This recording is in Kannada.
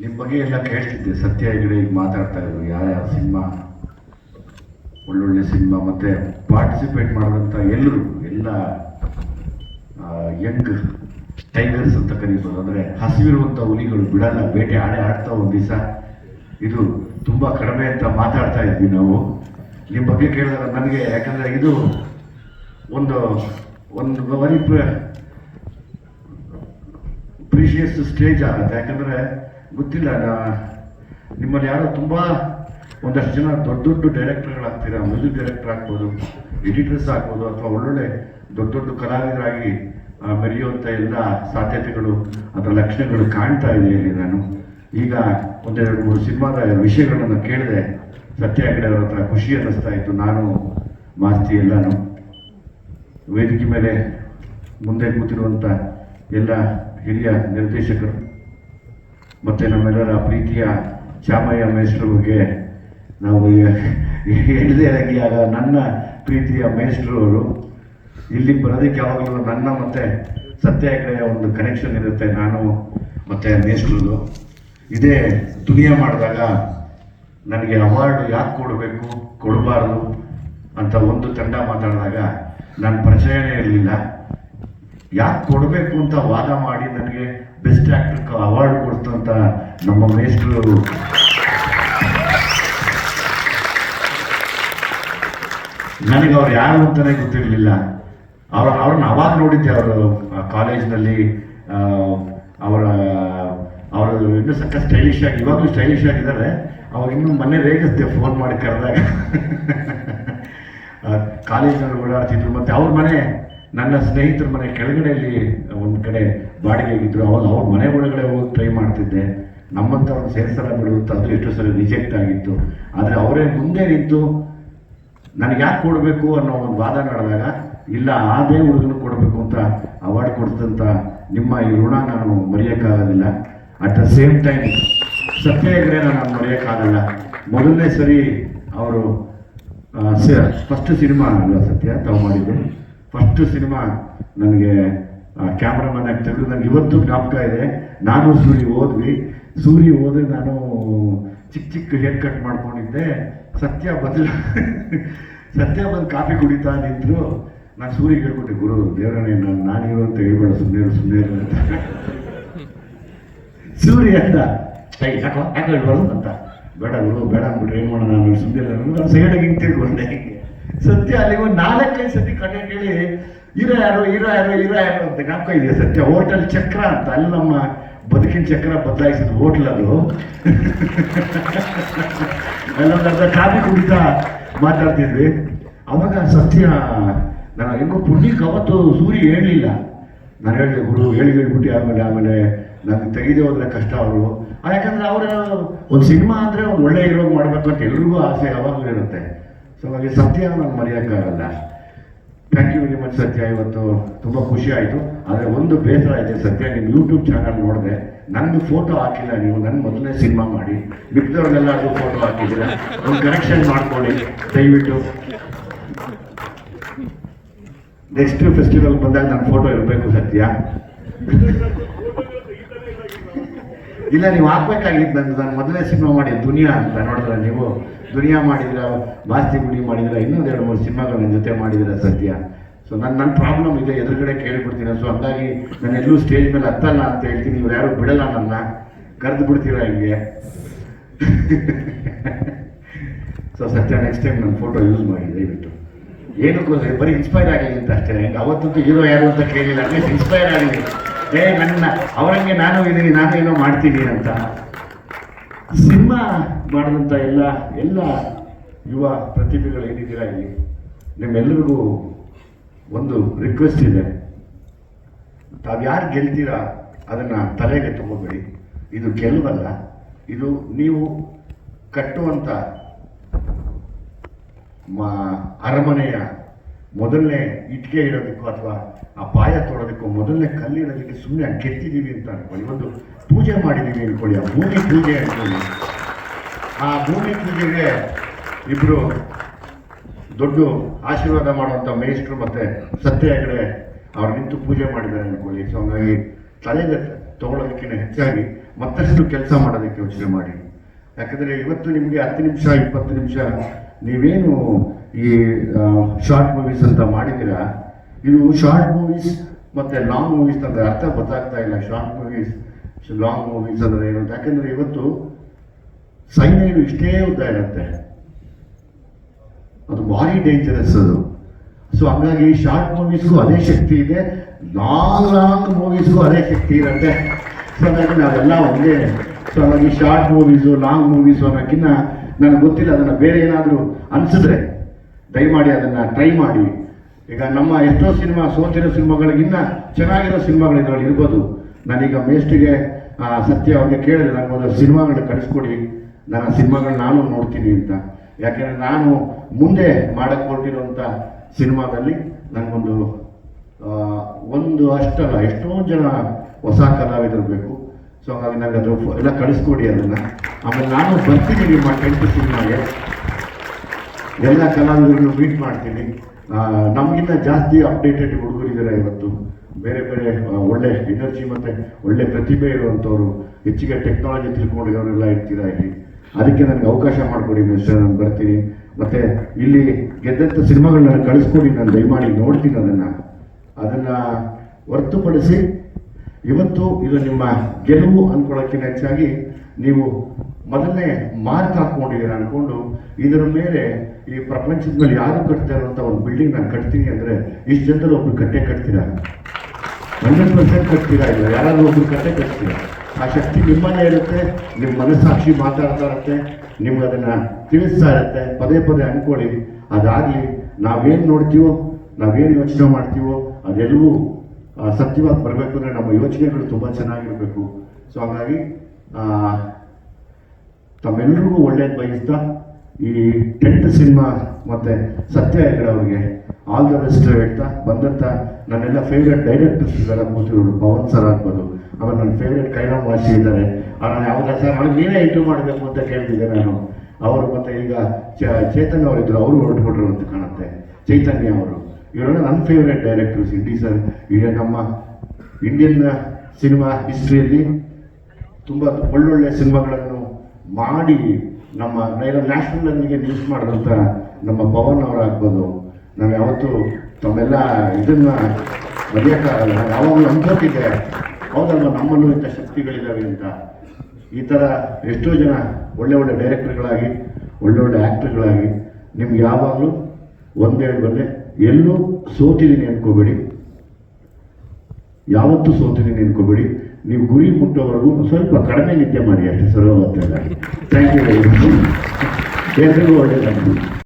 ನಿಮ್ಮ ಬಗ್ಗೆ ಎಲ್ಲ ಕೇಳ್ತಿದ್ದೆ. ಸತ್ಯ ಹೆಗಡೆ ಈಗ ಮಾತಾಡ್ತಾ ಇದ್ರು ಯಾರ್ಯಾವ ಸಿನಿಮಾ? ಒಳ್ಳೊಳ್ಳೆ ಸಿನಿಮಾ ಮತ್ತೆ ಪಾರ್ಟಿಸಿಪೇಟ್ ಮಾಡಿದಂಥ ಎಲ್ಲರೂ ಎಲ್ಲ ಯಂಗ್ ಟೈಗರ್ಸ್ ಅಂತ ಕರೀಬೋದು. ಅಂದರೆ ಹಸಿವಿರುವಂಥ ಹುಲಿಗಳು ಬಿಡಲ್ಲ, ಬೇಟೆ ಆಡೇ ಆಡ್ತಾ ಒಂದು ದಿವಸ. ಇದು ತುಂಬ ಕಡಿಮೆ ಅಂತ ಮಾತಾಡ್ತಾ ಇದ್ವಿ ನಾವು. ನಿಮ್ಮ ಬಗ್ಗೆ ಕೇಳಿದಾಗ ನನಗೆ, ಯಾಕಂದರೆ ಇದು ಒಂದು ಒಂದು ವೆರಿ ಪ್ರೀಷಿಯಸ್ ಸ್ಟೇಜ್ ಆಗುತ್ತೆ. ಯಾಕಂದರೆ ಗೊತ್ತಿಲ್ಲ ನಿಮ್ಮಲ್ಲಿ ಯಾರೋ ತುಂಬ ಒಂದಷ್ಟು ಜನ ದೊಡ್ಡ ದೊಡ್ಡ ಡೈರೆಕ್ಟರ್ಗಳಾಗ್ತೀರಾ ಮ್ಯೂಸಿಕ್ ಡೈರೆಕ್ಟರ್ ಆಗ್ಬೋದು ಎಡಿಟರ್ಸ್ ಆಗ್ಬೋದು, ಅಥವಾ ಒಳ್ಳೊಳ್ಳೆ ದೊಡ್ಡ ದೊಡ್ಡ ಕಲಾವಿದರಾಗಿ ಮೆರೆಯುವಂಥ ಎಲ್ಲ ಸಾಧ್ಯತೆಗಳು, ಅದರ ಲಕ್ಷಣಗಳು ಕಾಣ್ತಾ ಇದೆ ಇಲ್ಲಿ ನಾನು. ಈಗ ಒಂದೆರಡು ಮೂರು ಸಿನಿಮಾದ ವಿಷಯಗಳನ್ನು ಕೇಳಿದೆ. ಸತ್ಯ ಹೆಗಡೆ ಅವರ ಹತ್ರ ಖುಷಿ ಅನ್ನಿಸ್ತಾ ಇತ್ತು, ನಾನು ಮಾಸ್ತಿ ಎಲ್ಲಾನು. ವೇದಿಕೆ ಮೇಲೆ ಮುಂದೆ ಕೂತಿರುವಂಥ ಎಲ್ಲ ಹಿರಿಯ ನಿರ್ದೇಶಕರು ಮತ್ತು ನಮ್ಮೆಲ್ಲರ ಪ್ರೀತಿಯ ಶ್ಯಾಮಯ್ಯ ಬಗ್ಗೆ ನಾವು ಹೇಳಿದೆ ಆಗ ನನ್ನ ಪ್ರೀತಿಯ ಮೇಷ್ಟ್ರು ಅವರು ಇಲ್ಲಿ ಬರೋದಕ್ಕೆ ಯಾವಾಗಲೂ ನನ್ನ ಮತ್ತು ಸತ್ಯ ಒಂದು ಕನೆಕ್ಷನ್ ಇರುತ್ತೆ, ನಾನು ಮತ್ತು ಮೇಸ್ಟ್ರದು ಇದೇ ದುನಿಯಾ ಮಾಡಿದಾಗ ನನಗೆ ಅವಾರ್ಡ್ ಯಾಕೆ ಕೊಡಬೇಕು, ಕೊಡಬಾರ್ದು ಅಂತ ಒಂದು ತಂಡ ಮಾತಾಡಿದಾಗ, ನಾನು ಪರಿಚಯನೇ ಇರಲಿಲ್ಲ. ಯಾಕೆ ಕೊಡಬೇಕು ಅಂತ ವಾದ ಮಾಡಿ ನನಗೆ ಬೆಸ್ಟ್ ಆಕ್ಟರ್ ಅವಾರ್ಡ್ ಕೊಡ್ತಂತ ನಮ್ಮ ಮೇಷ್ಟ್ರು ನನಗೆ ಅವ್ರು ಯಾರು ಅಂತಲೇ ಗೊತ್ತಿರಲಿಲ್ಲ. ಅವ್ರ ಅವ್ರನ್ನ ಅವಾಗ ನೋಡಿದ್ದೆ ಅವರು ಕಾಲೇಜ್ನಲ್ಲಿ ಅವರ, ಅವರು ಇನ್ನೂ ಸಕ್ಕ ಸ್ಟೈಲಿಶ್ ಆಗಿ ಇವಾಗಲೂ ಸ್ಟೈಲಿಶ್ ಆಗಿದ್ದಾರೆ. ಅವಾಗ ಇನ್ನೂ ಮೊನ್ನೆ ರೇಗಿಸ್ದೆ ಫೋನ್ ಮಾಡಿ ಕರೆದಾಗ. ಕಾಲೇಜ್ನಲ್ಲಿ ಓಡಾಡ್ತಿದ್ರು. ಮತ್ತು ಅವ್ರ ಮನೆ ನನ್ನ ಸ್ನೇಹಿತರ ಮನೆ ಕೆಳಗಡೆಯಲ್ಲಿ ಒಂದು ಕಡೆ ಬಾಡಿಗೆಗಿದ್ರು ಅವಾಗ ಅವ್ರ ಮನೆ ಒಳಗಡೆ ಹೋಗಿ ಟ್ರೈ ಮಾಡ್ತಿದ್ದೆ. ನಮ್ಮಂಥವ್ರನ್ನ ಸೇರಿಸಲ ಬಿಡು ಅದು ಎಷ್ಟೋ ಸಲ ರಿಜೆಕ್ಟ್ ಆಗಿತ್ತು. ಆದರೆ ಅವರೇ ಮುಂದೆ ನಿಂತು ನನಗೆ ಯಾಕೆ ಕೊಡಬೇಕು? ಅನ್ನೋ ಒಂದು ವಾದ ನಡೆದಾಗ ಇಲ್ಲ ಅದೇ ಹುಡುಗನ ಕೊಡಬೇಕು ಅಂತ ಅವಾರ್ಡ್ ಕೊಡ್ತಂತ ನಿಮ್ಮ ಈ ಋಣ ನಾನು ಮರೆಯೋಕ್ಕಾಗೋದಿಲ್ಲ. At the same time Satya ನಾನು ಮರೆಯೋಕ್ಕಾಗಲ್ಲ. ಮೊದಲನೇ ಸರಿ ಅವರು ಫಸ್ಟ್ ಸಿನಿಮಾ ಅಲ್ವಾ ಸತ್ಯ? ತಾವು ಮಾಡಿದ್ದು? ಫಸ್ಟ್ ಸಿನಿಮಾ ನನಗೆ ಕ್ಯಾಮ್ರಾಮನ್ ಆಗಿ ತೆಗೆದು ನನಗೆ ಇವತ್ತು ಜ್ಞಾಪಕ ಇದೆ. ನಾನು ಸೂರಿ ಓದ್ವಿ ಸೂರಿ ಓದಿ ನಾನು ಚಿಕ್ಕ ಚಿಕ್ಕ ಹೇರ್ ಕಟ್ ಮಾಡ್ಕೊಂಡಿದ್ದೆ. ಸತ್ಯ ಬದಲ ಸತ್ಯ ಬಂದು ಕಾಫಿ ಕುಡಿತಾ ನಿಂತರು. ನಾನು ಸೂರಿ ಹೇಳ್ಬಿಟ್ಟೆ ಗುರು ದೇವರನೇ ನಾನು ನಾನಿರು ಅಂತ ಹೇಳ್ಬೇಡ ಸುಮ್ಮನೆ ಸುಮ್ಮನೆ ಅಂತ. ಸೂರಿ ಅಂತ. ಸೈ ಯಾಕೋ, ಯಾಕೆ ಹೇಳ್ಬಾರ್ದು? ಅಂತ. ಬೇಡ ಗುರು, ಬೇಡ ಅಂದ್ಬಿಟ್ರೆ ಏನು ಮಾಡೋಣ ನಾನು ಸುಮ್ಮನೆ ನಾನು ಸೈಡಾಗಿ ಹಿಂಗೆ ತಿಳ್ಕೊಂಡೆ ಸತ್ಯ ಅಲ್ಲಿ ಒಂದು ನಾಲ್ಕೈದು ಸತಿ ಕಡೆ ಕೇಳಿ, ಇರೋ ಯಾರು ಇರೋ ಯಾರು ಇರೋ ಯಾರು ಅಂತ ಜ್ಞಾಪಕ ಇದೆ ಸತ್ಯ? ಹೋಟೆಲ್ ಚಕ್ರ ಅಂತ, ಅಲ್ಲಿ ನಮ್ಮ ಬದುಕಿನ ಚಕ್ರ ಬದಲಾಯಿಸಿದ ಹೋಟ್ಲ್ ಅದು. ಅಲ್ಲೊಂದು ಅರ್ಧ ಕಾಫಿ ಕುಡಿತಾ ಮಾತಾಡ್ತಿದ್ವಿ. ಅವಾಗ ಸತ್ಯ, ನಾನು ಹೆಂಗೋ ಪುಣ್ಯಕ್ಕೆ ಅವತ್ತು ಸೂರಿ ಹೇಳಲಿಲ್ಲ ನಾನು ಹೇಳಿದೆ, ಗುರು, ಹೇಳಿ, ಹೇಳ್ಬಿಟ್ಟು ಆಮೇಲೆ ಆಮೇಲೆ ನಮ್ಗೆ ತೆಗೆದೇ ಹೋದ್ರೆ ಕಷ್ಟ ಅವರು. ಯಾಕಂದ್ರೆ ಅವರು ಒಂದು ಸಿನಿಮಾ ಅಂದರೆ ಒಂದು ಒಳ್ಳೆ ಇರೋ ಮಾಡಬೇಕು ಅಂತ ಎಲ್ರಿಗೂ ಆಸೆ ಯಾವಾಗಲೂ ಇರುತ್ತೆ. ಸೊ ಹಾಗೆ ಸತ್ಯ ನಾನು ಮರೆಯೋಕ್ಕಾಗಲ್ಲ thank you very much Satya. ಇವತ್ತು ತುಂಬ ಖುಷಿ ಆಯಿತು. ಆದರೆ ಒಂದು ಬೇಸರ ಇದೆ ಸತ್ಯ. ನಿಮ್ಮ ಯೂಟ್ಯೂಬ್ ಚಾನಲ್ ನೋಡಿದೆ, ನಂದು ಫೋಟೋ ಹಾಕಿಲ್ಲ ನೀವು. ನನ್ನ ಮೊದಲನೇ ಸಿನಿಮಾ ಮಾಡಿ. ಮಿಕ್ದವ್ರನ್ನೆಲ್ಲ ಅದು ಫೋಟೋ ಹಾಕಿದ್ದೀರ? ಒಂದು ಕರೆಕ್ಷನ್ ಮಾಡ್ಕೊಳ್ಳಿ. ದಯವಿಟ್ಟು. ನೆಕ್ಸ್ಟ್ ಫೆಸ್ಟಿವಲ್ ಬಂದಾಗ ನನ್ನ ಫೋಟೋ ಇರಬೇಕು, ಸತ್ಯ. ಇಲ್ಲ, ನೀವು ಹಾಕ್ಬೇಕಾಗಿತ್ತು ನನ್ನ ನಾನು ಮೊದಲನೇ ಸಿನಿಮಾ ಮಾಡಿ ದುನಿಯಾ ಅಂತ ನೋಡಿದ್ರೆ ನೀವು? ದುನಿಯಾ ಮಾಡಿದ್ರ ಬಾಸ್ತಿ ಗುಡಿ ಮಾಡಿದ್ರ, ಇನ್ನೊಂದು ಎರಡು ಮೂರು ಸಿನಿಮಾಗಳು ನನ್ನ ಜೊತೆ ಮಾಡಿದಿರ ಸದ್ಯ. ಸೊ ನನ್ನ ನನ್ನ ಪ್ರಾಬ್ಲಮ್ ಇದೆ, ಎದುರುಗಡೆ ಕೇಳಿಬಿಡ್ತೀನಿ. ಸೊ ಹಂಗಾಗಿ ನಾನು ಎಲ್ಲೂ ಸ್ಟೇಜ್ ಮೇಲೆ ಹತ್ತಲ್ಲ ಅಂತ ಹೇಳ್ತೀನಿ. ಇವ್ರು ಯಾರು ಬಿಡಲ್ಲ ನನ್ನ ಕರೆದು ಬಿಡ್ತೀರಾ ಹಿಂಗೆ? ಸೊ ಸತ್ಯ ನೆಕ್ಸ್ಟ್ ಟೈಮ್ ನನ್ನ ಫೋಟೋ ಯೂಸ್ ಮಾಡಿ, ದಯವಿಟ್ಟು. ಏನಕ್ಕೂ ಬರೀ ಇನ್ಸ್ಪೈರ್ ಆಗಲಿ ಅಂತ ಅಷ್ಟೇ ಅವತ್ತಂತೂ ಹೀರೋ ಯಾರು ಅಂತ ಕೇಳಿಲ್ಲ. ಅಟ್ಲೀಸ್ಟ್ ಇನ್ಸ್ಪೈರ್ ಆಗಲಿ ಏ, ನನ್ನ, ಅವರಂಗೆ ನಾನು ಇದೀನಿ, ನಾನು ಏನೋ ಮಾಡ್ತೀನಿ ಅಂತ. ಸಿನಿಮಾ ಮಾಡಿದಂಥ ಎಲ್ಲ ಎಲ್ಲ ಯುವ ಪ್ರತಿಭೆಗಳು ಏನಿದ್ದೀರಾ ಇಲ್ಲಿ? ನಿಮ್ಮೆಲ್ಲರಿಗೂ ಒಂದು ರಿಕ್ವೆಸ್ಟ್ ಇದೆ. ತಾವು ಯಾರು ಗೆಲ್ತೀರಾ ಅದನ್ನು ತಲೆಗೆ ತಗೋಬೇಡಿ. ಇದು ಗೆಲುವಲ್ಲ, ಇದು ನೀವು ಕಟ್ಟುವಂಥ ಅರಮನೆಯ ಮೊದಲನೇ ಇಟ್ಟಿಗೆ ಇಡೋದಕ್ಕೂ ಅಥವಾ ಆ ಪಾಯ ತೊಡೋದಕ್ಕೂ ಮೊದಲನೇ ಕಲ್ಲಿಡೋದಕ್ಕೆ ಸುಮ್ಮನೆ ಗೆದ್ದಿದ್ದೀವಿ ಅಂತ ಅನ್ಕೊಳ್ಳಿ. ಒಂದು ಪೂಜೆ ಮಾಡಿದ್ದೀವಿ ಅನ್ಕೊಳ್ಳಿ, ಆ ಭೂಮಿ ಪೂಜೆ ಅನ್ಕೊಳ್ಳಿ. ಆ ಭೂಮಿ ಪೂಜೆಗೆ ಇಬ್ಬರು ದೊಡ್ಡ ಆಶೀರ್ವಾದ ಮಾಡುವಂಥ ಮೇಷ್ಟ್ರು ಮತ್ತು ಸತ್ಯ ಹೆಗಡೆ ಅವ್ರು ನಿಂತು ಪೂಜೆ ಮಾಡಿದ್ದಾರೆ ಅನ್ಕೊಳ್ಳಿ. ಸೊ ಹಂಗಾಗಿ ತಲೆಗೆ ತಗೊಳ್ಳೋದಕ್ಕಿಂತ ಹೆಚ್ಚಾಗಿ ಮತ್ತಷ್ಟು ಕೆಲಸ ಮಾಡೋದಕ್ಕೆ ಯೋಚನೆ ಮಾಡಿ. ಯಾಕಂದರೆ ಇವತ್ತು ನಿಮಗೆ ಹತ್ತು ನಿಮಿಷ, ಇಪ್ಪತ್ತು ನಿಮಿಷ ನೀವೇನು ಈ ಶಾರ್ಟ್ ಮೂವೀಸ್ ಅಂತ ಮಾಡಿದ್ದೀರಾ ಇದು ಶಾರ್ಟ್ ಮೂವೀಸ್ ಮತ್ತೆ ಲಾಂಗ್ ಮೂವೀಸ್ ಅಂದ್ರೆ ಅರ್ಥ ಗೊತ್ತಾಗ್ತಾ ಇಲ್ಲ. ಶಾರ್ಟ್ ಮೂವೀಸ್ ಲಾಂಗ್ ಮೂವೀಸ್ ಅಂದ್ರೆ ಏನು? ಯಾಕಂದ್ರೆ ಇವತ್ತು ಸೈನೈಡ್ ಇಷ್ಟೇ ಉದ್ದ ಇರುತ್ತೆ. ಅದು ಭಾರಿ ಡೇಂಜರಸ್ ಅದು. ಸೊ ಹಂಗಾಗಿ ಶಾರ್ಟ್ ಮೂವೀಸ್ಗೂ ಅದೇ ಶಕ್ತಿ ಇದೆ. ಲಾಂಗ್ ಲಾಂಗ್ ಮೂವೀಸ್ಗೂ ಅದೇ ಶಕ್ತಿ ಇರುತ್ತೆ. ಸೊ ಹಾಗಾಗಿ ನಾವೆಲ್ಲ ಒಂದೇ. ಸೊ ಹಾಗಾಗಿ ಶಾರ್ಟ್ ಮೂವೀಸು ಲಾಂಗ್ ಮೂವೀಸು ಅನ್ನೋಕ್ಕಿಂತ ನನಗೆ ಗೊತ್ತಿಲ್ಲ. ಅದನ್ನು ಬೇರೆ ಏನಾದರೂ ಅನಿಸಿದ್ರೆ ದಯಮಾಡಿ ಅದನ್ನು ಟ್ರೈ ಮಾಡಿ. ಈಗ ನಮ್ಮ ಎಷ್ಟೋ ಸಿನಿಮಾ ಸೋತಿರೋ ಸಿನಿಮಾಗಳಿಗಿನ್ನ ಚೆನ್ನಾಗಿರೋ ಸಿನಿಮಾಗಳು ಇದರಲ್ಲಿ ಇರ್ಬೋದು. ನಾನೀಗ ಮೇಸ್ಟಿಗೆ ಸತ್ಯ ಅವ್ರಿಗೆ ಕೇಳಿದೆ ನನಗೊಂದು ಸಿನಿಮಾಗಳನ್ನ ಕಳಿಸ್ಕೊಡಿ. ನನ್ನ ಸಿನಿಮಾಗಳು ನಾನು ನೋಡ್ತೀನಿ ಅಂತ. ಯಾಕೆಂದರೆ ನಾನು ಮುಂದೆ ಮಾಡಕ್ಕೆ ಹೊರಟಿರುವಂಥ ಸಿನಿಮಾದಲ್ಲಿ ನನಗೊಂದು ಒಂದು ಅಷ್ಟಲ್ಲ, ಎಷ್ಟೋ ಜನ ಹೊಸ ಕಲಾವಿದರು ಬೇಕು. ಸೊ ಹಾಗಾಗಿ ನನಗೆ ಅದು ಎಲ್ಲ ಕಳಿಸ್ಕೊಡಿ ಅದನ್ನು. ಆಮೇಲೆ ನಾನು ಬರ್ತೀನಿ ನಿಮ್ಮ ಟೆಂತ್ ಸಿನಿಮಾಗೆ. ಎಲ್ಲ ಕಲಾವಿದರನ್ನು ಮೀಟ್ ಮಾಡ್ತೀನಿ. ನಮಗಿಂತ ಜಾಸ್ತಿ ಅಪ್ಡೇಟೆಡ್ ಹುಡುಗರಿದ್ದಾರೆ ಇವತ್ತು. ಬೇರೆ ಬೇರೆ ಒಳ್ಳೆ ಎನರ್ಜಿ ಮತ್ತೆ ಒಳ್ಳೆ ಪ್ರತಿಭೆ ಇರುವಂಥವ್ರು ಹೆಚ್ಚಿಗೆ ಟೆಕ್ನಾಲಜಿ ತಿಳ್ಕೊಂಡಿರೋರೆಲ್ಲ ಇರ್ತೀರಾ ಇಲ್ಲಿ. ಅದಕ್ಕೆ ನನಗೆ ಅವಕಾಶ ಮಾಡಿಕೊಡಿ ಮಿಸ್ಟರ್ ನಾನು ಬರ್ತೀನಿ. ಮತ್ತೆ ಇಲ್ಲಿ ಗೆದ್ದಂಥ ಸಿನಿಮಾಗಳನ್ನ ಕಳಿಸ್ಕೊಡಿ, ನಾನು ದಯಮಾಡಿ ನೋಡ್ತೀನಿ ಅದನ್ನು. ಅದನ್ನು ಹೊರತುಪಡಿಸಿ, ಇವತ್ತು ಇದು ನಿಮ್ಮ ಗೆಲುವು ಅನ್ಕೊಳ್ಳೋಕ್ಕಿಂತ ಹೆಚ್ಚಾಗಿ ನೀವು ಮೊದಲನೇ ಮಾರ್ಕ್ ಹಾಕೊಂಡಿದ್ದೀರ ಅನ್ಕೊಂಡು ಇದರ ಮೇಲೆ ಈ ಪ್ರಪಂಚದ ಮೇಲೆ ಯಾರು ಕಟ್ತಾ ಇರುವಂಥ ಒಂದು ಬಿಲ್ಡಿಂಗ್ ನಾನು ಕಟ್ತೀನಿ ಅಂದರೆ ಇಷ್ಟು ಜನರಲ್ಲಿ ಒಬ್ರು ಕಟ್ಟೆ ಕಟ್ತೀರಾ? ಹಂಡ್ರೆಡ್ ಪರ್ಸೆಂಟ್ ಕಟ್ತೀರಾ ಇಲ್ಲ? ಯಾರಾದ್ರೂ ಒಬ್ರು ಕಟ್ಟೆ ಕಟ್ತೀರಾ? ಆ ಶಕ್ತಿ ನಿಮ್ಮಲ್ಲೇ ಇರುತ್ತೆ ನಿಮ್ಮ ಮನಸ್ಸಾಕ್ಷಿ ಮಾತಾಡ್ತಾ ಇರುತ್ತೆ, ನಿಮ್ಗೆ ಅದನ್ನು ತಿಳಿಸ್ತಾ ಇರುತ್ತೆ, ಪದೇ ಪದೇ ಅನ್ಕೊಳ್ಳಿ. ಅದಾಗ್ಲಿ ನಾವೇನು ನೋಡ್ತೀವೋ, ನಾವೇನು ಯೋಚನೆ ಮಾಡ್ತೀವೋ, ಅದೆಲ್ಲವೂ ಸತ್ಯವಾಗಿ ಬರಬೇಕು ಅಂದರೆ ನಮ್ಮ ಯೋಚನೆಗಳು ತುಂಬ ಚೆನ್ನಾಗಿರಬೇಕು. ಸೊ ಹಾಗಾಗಿ ಆ, ತಮ್ಮೆಲ್ಲರಿಗೂ ಒಳ್ಳೇದು ಬಯಸ್ತಾ ಈ ಟೆಂಟ್ ಸಿನಿಮಾ ಮತ್ತು ಸತ್ಯ ಅವ್ರಿಗೆ ಆಲ್ ದ ಬೆಸ್ಟ್ ಹೇಳ್ತಾ ಬಂದಂಥ ನನ್ನೆಲ್ಲ ಫೇವ್ರೆಟ್ ಡೈರೆಕ್ಟರ್ಸ್ ಇದ್ದಾರೆ ಕೂತಿರೋರು ಪವನ್ ಸರ್ ಆಗ್ಬೋದು. ಆಮೇಲೆ ನನ್ನ ಫೇವ್ರೆಟ್ ಕೈರಾಮ್ ವಾಸಿ ಇದ್ದಾರೆ. ನಾನು ಯಾವಾಗ ಸರ್ ಅವ್ರಿಗೆ ನೀವೇ ಇಂಟರ್ವ್ಯೂ ಮಾಡಬೇಕು ಅಂತ ಕೇಳ್ತಿದ್ದೆ ನಾನು. ಅವರು ಮತ್ತು ಈಗ ಚೇತನ್ ಅವರಿದ್ದರು ಅವರು ಹೊರಟು ಅಂತ ಕಾಣುತ್ತೆ. ಚೈತನ್ಯ ಅವರು. ಇವರೆಲ್ಲ ನನ್ನ ಫೇವ್ರೆಟ್ ಡೈರೆಕ್ಟರ್ಸ್ ಇಂಡಿ ಸರ್. ಈಗ ನಮ್ಮ ಇಂಡಿಯನ್ ಸಿನಿಮಾ ಹಿಸ್ಟ್ರಿಯಲ್ಲಿ ತುಂಬ ಒಳ್ಳೊಳ್ಳೆ ಸಿನಿಮಾಗಳನ್ನು ಮಾಡಿ ನಮ್ಮ ನ್ಯಾಷನಲ್ ಲೆವೆಲ್ಗೆ ನ್ಯೂಸ್ ಮಾಡಿದಂಥ ನಮ್ಮ ಪವನ್ ಅವರಾಗ್ಬೋದು ನಾನು ಯಾವತ್ತೂ ತಮ್ಮೆಲ್ಲ ಇದನ್ನ ಮರೆಯೋಕ್ಕಾಗಲ್ಲ. ನಾನು ಯಾವಾಗಲೂ ಅನ್ಕೋತಿದ್ದೆ ಹೌದಲ್ವ ನಮ್ಮಲ್ಲೂ ಇಂಥ ಶಕ್ತಿಗಳಿದ್ದಾವೆ ಅಂತ. ಈ ಥರ ಎಷ್ಟೋ ಜನ ಒಳ್ಳೆ ಒಳ್ಳೆ ಡೈರೆಕ್ಟರ್ಗಳಾಗಿ ಒಳ್ಳೆ ಒಳ್ಳೆ ಆ್ಯಕ್ಟರ್ಗಳಾಗಿ ನಿಮ್ಗೆ ಯಾವಾಗಲೂ ಒಂದೇ ಬಂದೆ ಎಲ್ಲೂ ಸೋತಿದ್ದೀನಿ ಅನ್ಕೋಬೇಡಿ. ಯಾವತ್ತೂ ಸೋತಿದ್ದೀನಿ ಅನ್ಕೋಬೇಡಿ. ನೀವು ಗುರಿ ಮುಟ್ಟೋವರೆಗೂ ಸ್ವಲ್ಪ ಕಡಿಮೆ ನಿತ್ಯ ಮಾಡಿ ಅಷ್ಟೇ ಸರೋವತ್ತೆಲ್ಲ ಥ್ಯಾಂಕ್ ಯು ವೆರಿ ಮಚ್ ಎಲ್ರಿಗೂ ಒಳ್ಳೆಯದಾಗಲಿ.